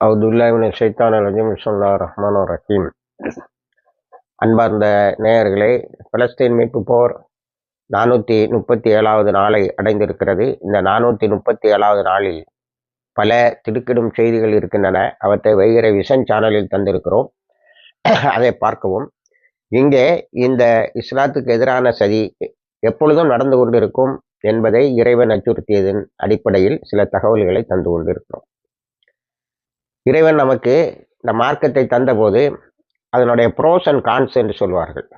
அவுதுல்லாஹின் ஷைத்தான் அலஜிம் சொல்லா ரஹ்மான் ரஹீம் அன்பார்ந்த நேயர்களே பலஸ்தீன் மீட்பு போர் நானூற்றி முப்பத்தி ஏழாவது நாளை அடைந்திருக்கிறது. இந்த நானூற்றி முப்பத்தி ஏழாவது நாளில் பல திடுக்கிடும் செய்திகள் இருக்கின்றன. அவற்றை வைகிற விஷன் சேனலில் தந்திருக்கிறோம். அதை பார்க்கவும். இங்கே இந்த இஸ்லாத்துக்கு எதிரான சதி எப்பொழுதும் நடந்து கொண்டிருக்கும் என்பதை இறைவன் அச்சுறுத்தியதன் அடிப்படையில் சில தகவல்களை தந்து கொண்டிருக்கிறோம். இறைவன் நமக்கு இந்த மார்க்கத்தை தந்தபோது அதனுடைய ப்ரோஸ் அண்ட் கான்ஸ் என்று சொல்வார்கள்.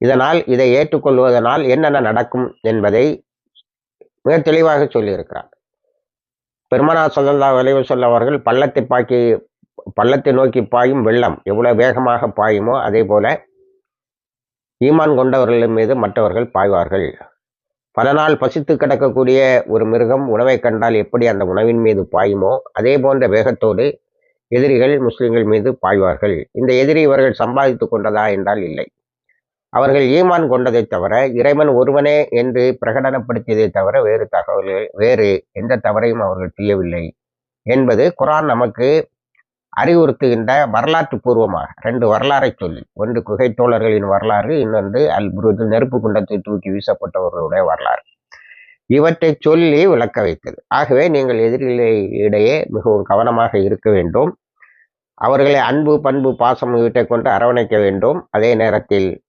இதனால் இதை ஏற்றுக்கொள்வதனால் என்னென்ன நடக்கும் என்பதை மிக தெளிவாக சொல்லியிருக்கிறார். பெருமனா சொல்லல்லா விளைவு சொல்லவர்கள் பள்ளத்தை பாக்கி பள்ளத்தை நோக்கி பாயும் வெள்ளம் எவ்வளோ வேகமாக பாயுமோ அதே போல ஈமான் கொண்டவர்களின் மீது மற்றவர்கள் பாய்வார்கள். பல நாள் பசித்து கிடக்கக்கூடிய ஒரு மிருகம் உணவை கண்டால் எப்படி அந்த உணவின் மீது பாயுமோ அதே போன்ற வேகத்தோடு எதிரிகள் முஸ்லிம்கள் மீது பாய்வார்கள். இந்த எதிரி இவர்கள் சம்பாதித்து கொண்டதா என்றால் இல்லை. அவர்கள் ஈமான் கொண்டதை தவிர இறைவன் ஒருவனே என்று பிரகடனப்படுத்தியதை தவிர வேறு தகவல்கள் வேறு எந்த தவறையும் அவர்கள் செய்யவில்லை என்பது குரான் நமக்கு அறிவுறுத்துகின்ற வரலாற்று பூர்வமாக ரெண்டு வரலாறை சொல்லி ஒன்று குகை தோழர்களின் வரலாறு இன்னொன்று அல் நெருப்பு குண்டத்தை தூக்கி வீசப்பட்டவர்களுடைய வரலாறு. இவற்றை சொல்லி விளக்க வைத்தது. ஆகவே நீங்கள் எதிரிகளிடையே மிகவும் கவனமாக இருக்க வேண்டும். அவர்களை அன்பு பண்பு பாசம் இவற்றை கொண்டு அரவணைக்க வேண்டும். அதே நேரத்தில்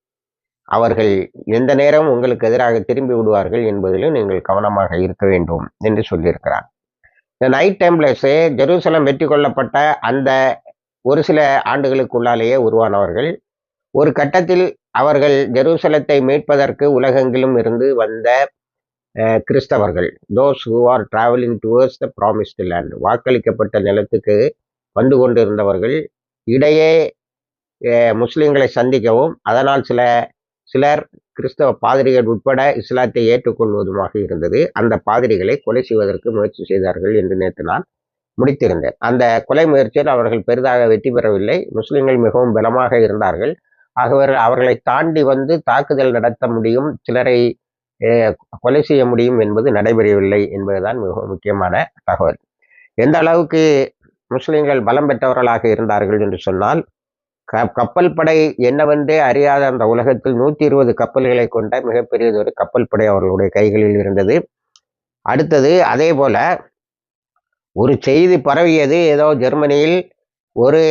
அவர்கள் எந்த நேரம் உங்களுக்கு எதிராக திரும்பி விடுவார்கள் என்பதிலும் நீங்கள் கவனமாக இருக்க வேண்டும் என்று சொல்லியிருக்கிறார். இந்த நைட் டெம்ப்ளர்ஸு ஜெருசலம் வெற்றி கொள்ளப்பட்ட அந்த ஒரு சில ஆண்டுகளுக்குள்ளாலேயே உருவானவர்கள். ஒரு கட்டத்தில் அவர்கள் ஜெருசலத்தை மீட்பதற்கு உலகெங்கிலும் இருந்து வந்த கிறிஸ்தவர்கள். Those who are travelling towards the promised land வாக்களிக்கப்பட்ட நிலத்துக்கு வந்து கொண்டிருந்தவர்கள். இடையே முஸ்லீம்களை சந்திக்கவும் அதனால் சில சிலர் கிறிஸ்தவ பாதிரிகள் உட்பட இஸ்லாத்தை ஏற்றுக்கொள்வதுமாக இருந்தது. அந்த பாதிரிகளை கொலை செய்வதற்கு முயற்சி செய்தார்கள் என்று நேற்று நான் முடித்திருந்தேன். அந்த கொலை முயற்சியில் அவர்கள் பெரிதாக வெற்றி பெறவில்லை. முஸ்லிம்கள் மிகவும் பலமாக இருந்தார்கள். ஆகவே அவர்களை தாண்டி வந்து தாக்குதல் நடத்த முடியும் சிலரை கொலை செய்ய முடியும் என்பது நடைபெறவில்லை என்பதுதான் மிக முக்கியமான தகவல். எந்த அளவுக்கு முஸ்லிம்கள் பலம் பெற்றவர்களாக இருந்தார்கள் என்று சொன்னால் கப்பல் படை என்னவென்றே அறியாத அந்த உலகத்தில் நூற்றி இருபது கப்பல்களை கொண்ட மிகப்பெரியதொரு கப்பல் படை அவர்களுடைய கைகளில் இருந்தது. அடுத்தது அதே போல ஒரு செய்தி பரவியது. ஏதோ ஜெர்மனியில் ஒரு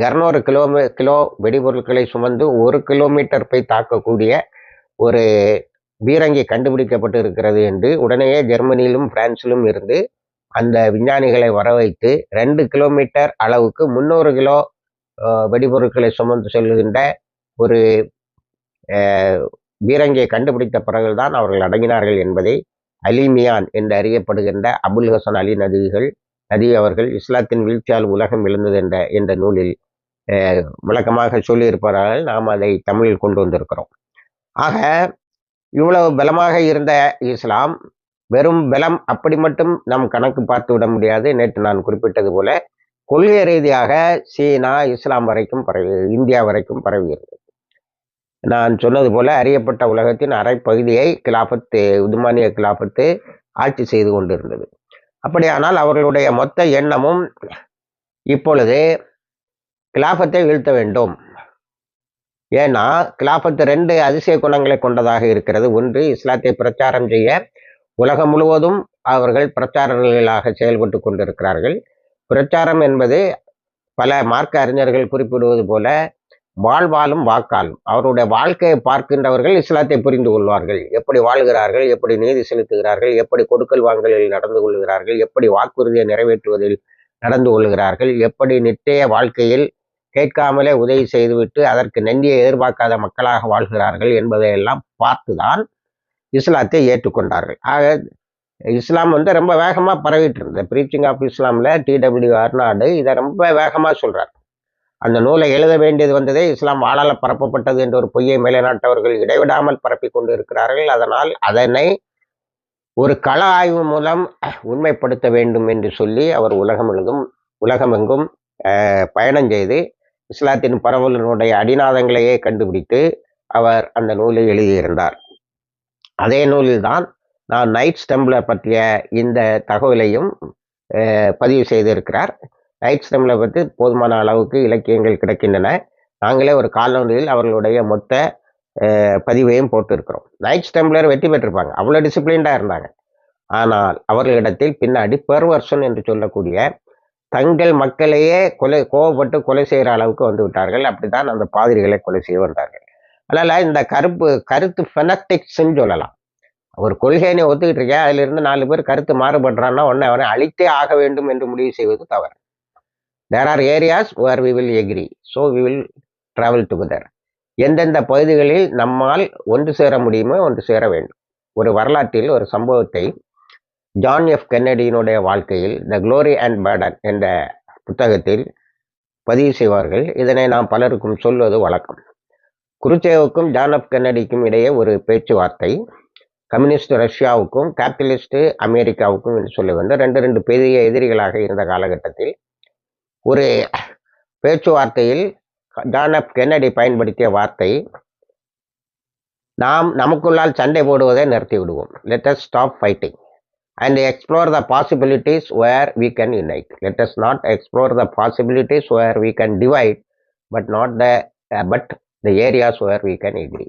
இரநூறு கிலோமீ கிலோ வெடிபொருட்களை சுமந்து ஒரு கிலோமீட்டர் போய் தாக்கக்கூடிய ஒரு பீரங்கி கண்டுபிடிக்கப்பட்டு இருக்கிறது என்று உடனே ஜெர்மனியிலும் பிரான்சிலும் இருந்து அந்த விஞ்ஞானிகளை வர வைத்து ரெண்டு கிலோமீட்டர் அளவுக்கு முந்நூறு கிலோ வெடிபொருட்களை சுமந்து செல்கின்ற ஒரு பீரங்கியை கண்டுபிடித்த பிறகுதான் அவர்கள் அடங்கினார்கள் என்பதை அலிமியான் என்று அறியப்படுகின்ற அபுல் ஹசன் அலி நதிகள் நதி அவர்கள் இஸ்லாத்தின் வீழ்ச்சியால் உலகம் எழுந்தது என்ற என்ற நூலில் விளக்கமாக சொல்லியிருப்பார்கள் நாம் அதை தமிழில் கொண்டு வந்திருக்கிறோம். ஆக இவ்வளவு பலமாக இருந்த இஸ்லாம் வெறும் பலம் அப்படி மட்டும் நம் கணக்கு பார்த்து விட முடியாது. நேற்று நான் குறிப்பிட்டது போல கொள்கை ரீதியாக சீனா இஸ்லாம் வரைக்கும் பரவி இந்தியா வரைக்கும் பரவுகிறது நான் சொன்னது போல அறியப்பட்ட உலகத்தின் அரை பகுதியை கிலாபத்து உதுமானிய கிலாபத்து ஆட்சி செய்து கொண்டிருந்தது. அப்படியானால் அவர்களுடைய மொத்த எண்ணமும் இப்பொழுது கிலாபத்தை வீழ்த்த வேண்டும். ஏன்னா கிலாபத்து ரெண்டு அதிசய குணங்களை கொண்டதாக இருக்கிறது. ஒன்று இஸ்லாத்தை பிரச்சாரம் செய்ய உலகம் முழுவதும் அவர்கள் பிரச்சாரர்களாக செயல்பட்டு கொண்டிருக்கிறார்கள். பிரச்சாரம் என்பது பல மார்க்க அறிஞர்கள் குறிப்பிடுவது போல வாழ்வாலும் வாக்காலும். அவருடைய வாழ்க்கையை பார்க்கின்றவர்கள் இஸ்லாத்தை புரிந்து கொள்வார்கள். எப்படி வாழ்கிறார்கள் எப்படி நீதி செலுத்துகிறார்கள் எப்படி கொடுக்கல் வாங்கலில் நடந்து கொள்கிறார்கள் எப்படி வாக்குறுதியை நிறைவேற்றுவதில் நடந்து கொள்கிறார்கள் எப்படி நித்திய வாழ்க்கையில் கேட்காமலே உதவி செய்துவிட்டு அதற்கு நன்றியை எதிர்பார்க்காத மக்களாக வாழ்கிறார்கள் என்பதையெல்லாம் பார்த்துதான் இஸ்லாத்தை ஏற்றுக்கொண்டார்கள். ஆக இஸ்லாம் வந்து ரொம்ப வேகமாக பரவிட்டு இருந்தது ப்ரீச்சிங் ஆஃப் இஸ்லாமில் டிடபிள்யூ அர்நாடு இதை ரொம்ப வேகமாக சொல்கிறார் அந்த நூலை எழுத வேண்டியது வந்ததே இஸ்லாம் வாழால பரப்பப்பட்டது என்ற ஒரு பொய்யை மேலே நாட்டவர்கள் இடைவிடாமல் பரப்பி கொண்டு இருக்கிறார்கள் அதனால் அதனை ஒரு கள ஆய்வு மூலம் உண்மைப்படுத்த வேண்டும் என்று சொல்லி அவர் உலகம் எழுதும் உலகமெங்கும் பயணம் செய்து இஸ்லாத்தின் பரவலினுடைய அடிநாதங்களையே கண்டுபிடித்து அவர் அந்த நூலை எழுதியிருந்தார். அதே நூலில்தான் நான் நைட் ஸ்டெம்பிளர் பற்றிய இந்த தகவலையும் பதிவு செய்திருக்கிறார். நைட்ஸ் டெம்பிளை பற்றி போதுமான அளவுக்கு இலக்கியங்கள் கிடைக்கின்றன. நாங்களே ஒரு காலொன்றில் அவர்களுடைய மொத்த பதிவையும் போட்டிருக்கிறோம். நைட்ஸ் டெம்பிளர் வெற்றி பெற்றிருப்பாங்க. அவ்வளோ டிசிப்ளின்டாக இருந்தாங்க. ஆனால் அவர்களிடத்தில் பின்னாடி பெர்வர்ஷன் என்று சொல்லக்கூடிய தங்கள் மக்களையே கொலை கோவப்பட்டு கொலை செய்கிற அளவுக்கு வந்து விட்டார்கள். அப்படித்தான் அந்த பாதிரிகளை கொலை செய்ய வந்தார்கள். அதனால் இந்த கருப்பு கருத்து ஃபெனட்டிக்ஸ்ன்னு சொல்லலாம். ஒரு கொள்கையினை ஒத்துக்கிட்டு இருக்கேன் அதிலிருந்து நாலு பேர் கருத்து மாறுபடுறான்னா உடனே அவனை அழித்தே ஆக வேண்டும் என்று முடிவு செய்வது தவறு. There are areas where we will agree so we will travel together எந்தெந்த பகுதிகளில் நம்மால் ஒன்று சேர முடியுமோ ஒன்று சேர வேண்டும். ஒரு வரலாற்றில் ஒரு சம்பவத்தை ஜான் எஃப் கென்னடியினுடைய வாழ்க்கையில் த க்ளோரி அண்ட் பேர்டன் என்ற புத்தகத்தில் பதிவு செய்வார்கள். இதனை நாம் பலருக்கும் சொல்வது வழக்கம். குருச்சேவுக்கும் ஜான் எஃப் கென்னடிக்கும் இடையே ஒரு பேச்சுவார்த்தை. கம்யூனிஸ்ட் ரஷ்யாவுக்கும் கேபிட்டலிஸ்ட் அமெரிக்காவுக்கும் என்று சொல்லி வந்து ரெண்டு ரெண்டு பெரிய எதிரிகளாக இருந்த காலகட்டத்தில் ஒரு பேச்சுவார்த்தையில் ஜான் எஃப் கென்னடி பயன்படுத்திய வார்த்தை நாம் நமக்குள்ளால் சண்டை போடுவதை நிறுத்தி விடுவோம் let us stop fighting and explore the possibilities where we can unite let not explore the possibilities where we can divide but not the but இந்த areas the we can agree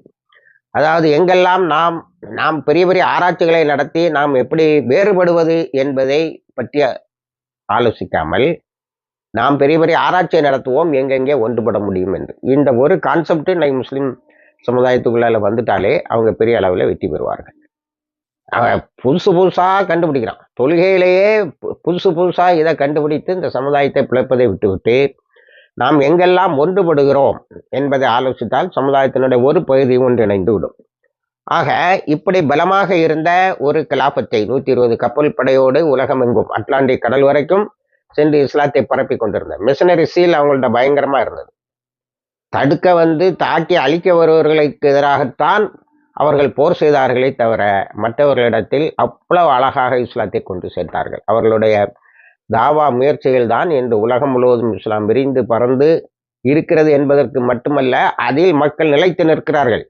அதாவது எங்கெல்லாம் நாம் நாம் பெரிய பெரிய ஆராய்ச்சிகளை நடத்தி நாம் எப்படி வேறுபடுவது என்பதை பற்றி ஆலோசிக்காமல் நாம் பெரிய பெரிய ஆராய்ச்சியை நடத்துவோம் எங்கெங்கே ஒன்றுபட முடியும் என்று. இந்த ஒரு கான்செப்ட் இன்னைக்கு முஸ்லீம் சமுதாயத்துக்குள்ளால வந்துட்டாலே அவங்க பெரிய அளவில் வெற்றி பெறுவார்கள். அவன் புதுசு புதுசாக கண்டுபிடிக்கிறான். தொழுகையிலேயே பு- புதுசு புதுசாக இதை கண்டுபிடித்து இந்த சமுதாயத்தை பிழைப்பதை விட்டுவிட்டு நாம் எங்கெல்லாம் ஒன்றுபடுகிறோம் என்பதை ஆலோசித்தால் சமுதாயத்தினுடைய ஒரு பகுதி ஒன்றிணைந்து விடும் ஆக இப்படி பலமாக இருந்த ஒரு கலாபத்தை நூற்றி இருபது கப்பல் படையோடு உலகமெங்கும் அட்லாண்டிக் கடல் வரைக்கும் சென்று இஸ்லாத்தை பரப்பி கொண்டிருந்த மிஷனரி சீல் அவங்கள்ட்ட பயங்கரமாக இருந்தது. தடுக்க வந்து தாக்கி அழிக்க வருபவர்களுக்கு எதிராகத்தான் அவர்கள் போர் செய்தார்களே தவிர மற்றவர்களிடத்தில் அவ்வளவு அழகாக இஸ்லாத்தை கொண்டு சேர்த்தார்கள். அவர்களுடைய தாவா முயற்சிகள்தான் இன்று உலகம் முழுவதும் இஸ்லாம் விரிந்து பறந்து இருக்கிறது என்பதற்கு மட்டுமல்ல அதில் மக்கள் நிலைத்து நிற்கிறார்கள்.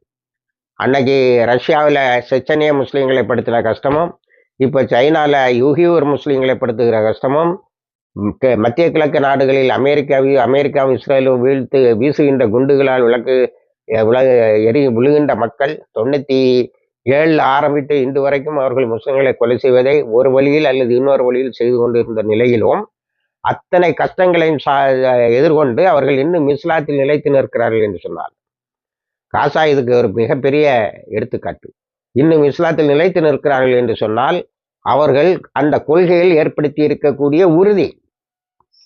அன்னைக்கு ரஷ்யாவில் செச்சனிய முஸ்லீம்களை படுத்தின கஷ்டமும் இப்போ சைனாவில் யூகியூர் முஸ்லீம்களை படுத்துகிற கஷ்டமும் மத்திய கிழக்கு நாடுகளில் அமெரிக்காவையும் அமெரிக்காவும் இஸ்ரேலும் வீழ்த்து வீசுகின்ற குண்டுகளால் விளக்கு உலக விள எரி விழுகின்ற மக்கள் தொண்ணூற்றி ஏழில் ஆரம்பித்து இன்று வரைக்கும் அவர்கள் முஸ்லிம்களை கொலை செய்வதை ஒரு வழியில் அல்லது இன்னொரு வழியில் செய்து கொண்டிருந்த நிலையிலும் அத்தனை கஷ்டங்களையும் சா எதிர்கொண்டு அவர்கள் இன்னும் இஸ்லாத்தில் நிலைத்து நிற்கிறார்கள் என்று சொன்னார் காசா இதுக்கு ஒரு மிகப்பெரிய எடுத்துக்காட்டு. இன்னும் இஸ்லாத்தில் நிலைத்து நிற்கிறார்கள் என்று சொன்னால் அவர்கள் அந்த கொள்கையில் ஏற்படுத்தி இருக்கக்கூடிய உறுதி.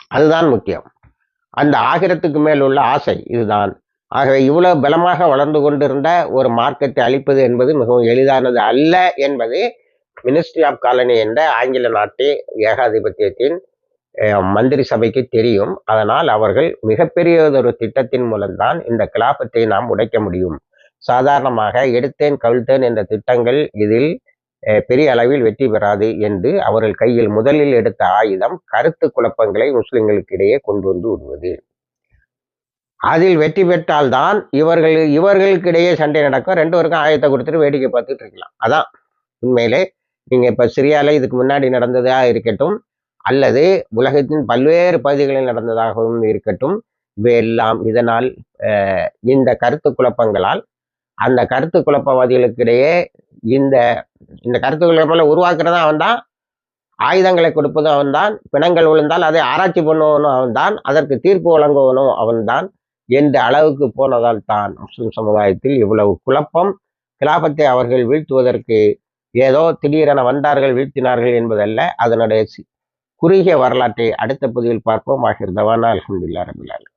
அதுதான் முக்கியம். அந்த ஆகிரத்துக்கு மேல் உள்ள ஆசை இதுதான். ஆகவே இவ்வளோ பலமாக வளர்ந்து கொண்டிருந்த ஒரு மார்க்கெட்டை அழிப்பது என்பது மிகவும் எளிதானது அல்ல என்பது மினிஸ்ட்ரி ஆஃப் காலனி என்ற ஆங்கில நாட்டு ஏகாதிபத்தியத்தின் மந்திரி சபைக்கு தெரியும். அதனால் அவர்கள் மிகப்பெரியதொரு திட்டத்தின் மூலம்தான் இந்த கிலாபத்தை நாம் உடைக்க முடியும். சாதாரணமாக எடுத்தேன் கவிழ்த்தேன் என்ற திட்டங்கள் இதில் பெரிய அளவில் வெற்றி பெறாது என்று அவர்கள் கையில் முதலில் எடுத்த ஆயுதம் கருத்து குழப்பங்களை முஸ்லிம்களுக்கு இடையே கொண்டு வந்து விடுவது. அதில் வெற்றி பெற்றால்தான் இவர்கள் இவர்களுக்கிடையே சண்டை நடக்கும். ரெண்டு பேருக்கும் ஆயத்தை கொடுத்துட்டு வேடிக்கை பார்த்துட்டு இருக்கலாம். அதான் உண்மையிலே. நீங்கள் இப்போ சிரியால இதுக்கு முன்னாடி நடந்ததாக இருக்கட்டும் அல்லது உலகத்தின் பல்வேறு பகுதிகளில் நடந்ததாகவும் இருக்கட்டும் இவையெல்லாம் இதனால் இந்த கருத்து குழப்பங்களால் அந்த கருத்து குழப்பவாதிகளுக்கு இடையே இந்த இந்த கருத்து குழப்பங்களை உருவாக்குறதும் அவன்தான். ஆயுதங்களை கொடுப்பதும் அவன்தான். பிணங்கள் விழுந்தால் அதை ஆராய்ச்சி பண்ணுவனும் அவன்தான். அதற்கு தீர்ப்பு வழங்குவனும் அவன்தான். என்ற அளவுக்கு போனதால் தான் முஸ்லிம் சமுதாயத்தில் இவ்வளவு குழப்பம் கிலாபத்தை அவர்கள் வீழ்த்துவதற்கு ஏதோ திடீரென வந்தார்கள் வீழ்த்தினார்கள் என்பதல்ல. அதனுடைய குறுகிய வரலாற்றை அடுத்த பகுதியில் பார்ப்போம். ஆகிர் அலமதுல்லா ரபிலால்